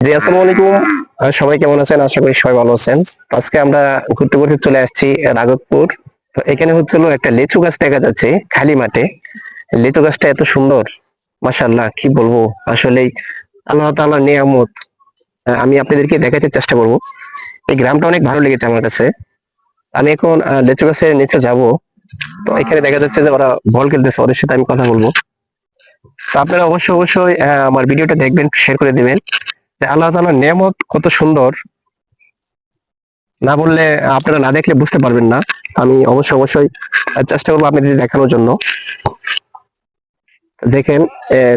জি, আসসালামু আলাইকুম। সবাই কেমন আছেন? আশা করি সবাই ভালো আছেন। আজকে আমরা ঘুরতে ঘুরতে চলে আসছি রাগতপুর তো এখানে হচ্ছিল একটা লিচু গাছ দেখা যাচ্ছে খালি মাঠে। লিচু গাছটা এত সুন্দর, মাশাআল্লাহ, কি বলব? আসলে আল্লাহ তাআলার নিয়ামত। আমি আপনাদেরকে দেখাতে চেষ্টা করব। এই গ্রামটা অনেক ভালো লেগেছে আমার কাছে। আমি এখন লিচু গাছের নিচে যাব। তো এখানে দেখা যাচ্ছে যে ওরা বল খেলতেছে, ওদের সাথে আমি কথা বলব। তো আপনারা অবশ্যই অবশ্যই আমার ভিডিওটা দেখবেন শেয়ার করে দিবেন। যে আল্লাহ তাআলার নিয়ামত কত সুন্দর। না বললে আপনারা না দেখলে বুঝতে পারবেন না। আমি অবশ্যই অবশ্যই চেষ্টা করব আপনাদের দেখানোর জন্য। দেখেন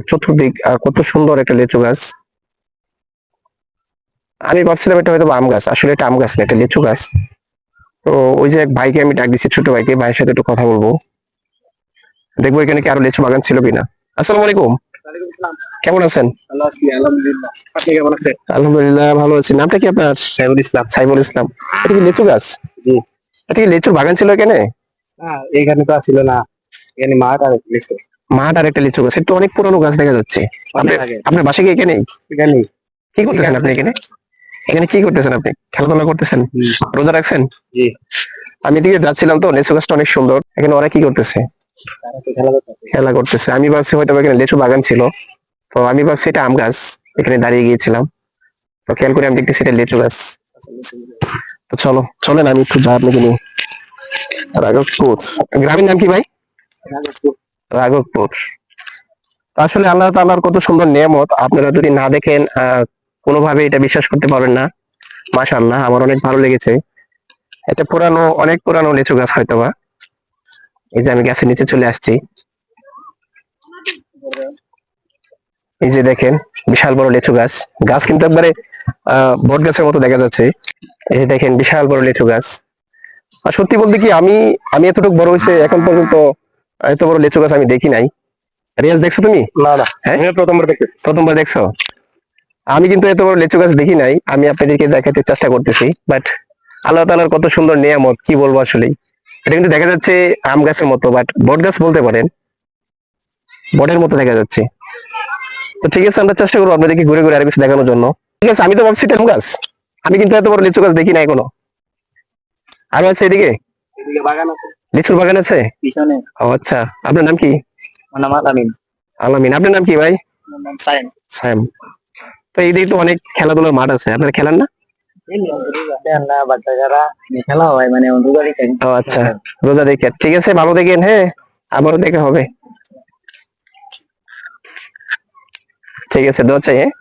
চতুর্দিক কত সুন্দর একটা লিচু গাছ। আমি ভাবছিলাম এটা হয়তো আম গাছ। আসলে এটা আম গাছ না, এটা লিচু গাছ। তো ওই যে এক ভাইকে আমি ডাক দিচ্ছি ছোট ভাইকে। ভাইয়ের সাথে একটু কথা বলব। দেখব এখানে কি আরও লিচু বাগান ছিল কিনা। আসসালামু আলাইকুম। কেমন আছেন? আলহামদুলিল্লাহ। ভালো আছি। নামটা কি আপনার? সাইবুল ইসলাম। সাইবুল ইসলাম। এটা কি লিচু গাছ? জি। এটা কি লিচুর বাগান ছিল এখানে? এখানে তো ছিল না। এখানে মাঠ আর লিচু। মাঠ আর একটা লিচু গাছ। একটু অনেক পুরনো গাছ দেখা যাচ্ছে। আপনার বাসা কি এখানে এখানে কি করতেছেন আপনি এখানে? এখানে কি করতেছেন আপনি? খেলাধুলা করতেছেন? রোজা রাখছেন? জি। আমি এদিকে যাচ্ছিলাম তো লিচু গাছটা অনেক সুন্দর। এখানে ওরা কি করতেছে? খেলা করতেছে। আমি ভাবছি হয়তো এখানে লিচু বাগান ছিল। তো আমি ভাবছি এটা আম গাছ। এখানে দাঁড়িয়ে গিয়েছিলাম। তো খেয়াল করে আমি দেখতেছি এটা লিচু গাছ। তো চলো চলেন আমি একটু যাই আপনাকে নিয়ে রাঘবপুর গ্রামের নাম কি ভাই? রাঘবপুর আসলে আল্লাহ তাআলার কত সুন্দর নিয়ামত। আপনারা যদি না দেখেন আহ, কোনোভাবে এটা বিশ্বাস করতে পারবেন না। মাশাআল্লাহ আমার অনেক ভালো লেগেছে। এটা পুরানো অনেক পুরানো লিচু গাছ হয়তো বা এই যে আমি গাছের নিচে চলে আসছি। এই যে দেখেন বিশাল বড় লেচু গাছ। গাছ কিন্তু একবারে আহ বট গাছের মতো দেখা যাচ্ছে। এই যে দেখেন বিশাল বড় লেচু গাছ। আর সত্যি বলতে কি আমি আমি এতটুকু বড় হয়েছে এখন পর্যন্ত এত বড় লেচু গাছ আমি দেখি নাই। রিয়াজ দেখছ তুমি? না না। হ্যাঁ? প্রথমবার প্রথমবার দেখছ? আমি কিন্তু এত বড় লেচু গাছ দেখি নাই। আমি আপনাদেরকে দেখাতে চেষ্টা করতেছি বাট আল্লাহ তালার কত সুন্দর নিয়ামত কি বলব আসলে এটা কিন্তু দেখা যাচ্ছে আম গাছের মতো বাট বট গাছ বলতে পারেন বটের মতো দেখা যাচ্ছে। তো ঠিক আছে আমরা চেষ্টা করব আপনাদেরকে ঘুরে ঘুরে আরও কিছু দেখানোর জন্য। ঠিক আছে আমি তো ভাবছি এটা আম গাছ। আমি কিন্তু এত বড় লিচু গাছ দেখি নাই কোনো আরও আছে এদিকে? এদিকে বাগান আছে। লিচুর বাগান আছে? ও আচ্ছা আপনার নাম কি? নাম আলামিন। আলামিন আপনার নাম কি ভাই? সাইন সাইম তো এইদিকে তো অনেক খেলাধুলার মাঠ আছে আপনারা খেলেন না না? খেলা হয় মানে অন্ধকারই ও আচ্ছা রোজা দেখে। ঠিক আছে, ভালো দেখেন হ্যাঁ? আবারও দেখা হবে। ঠিক আছে, দোয়া চাই হ্যাঁ?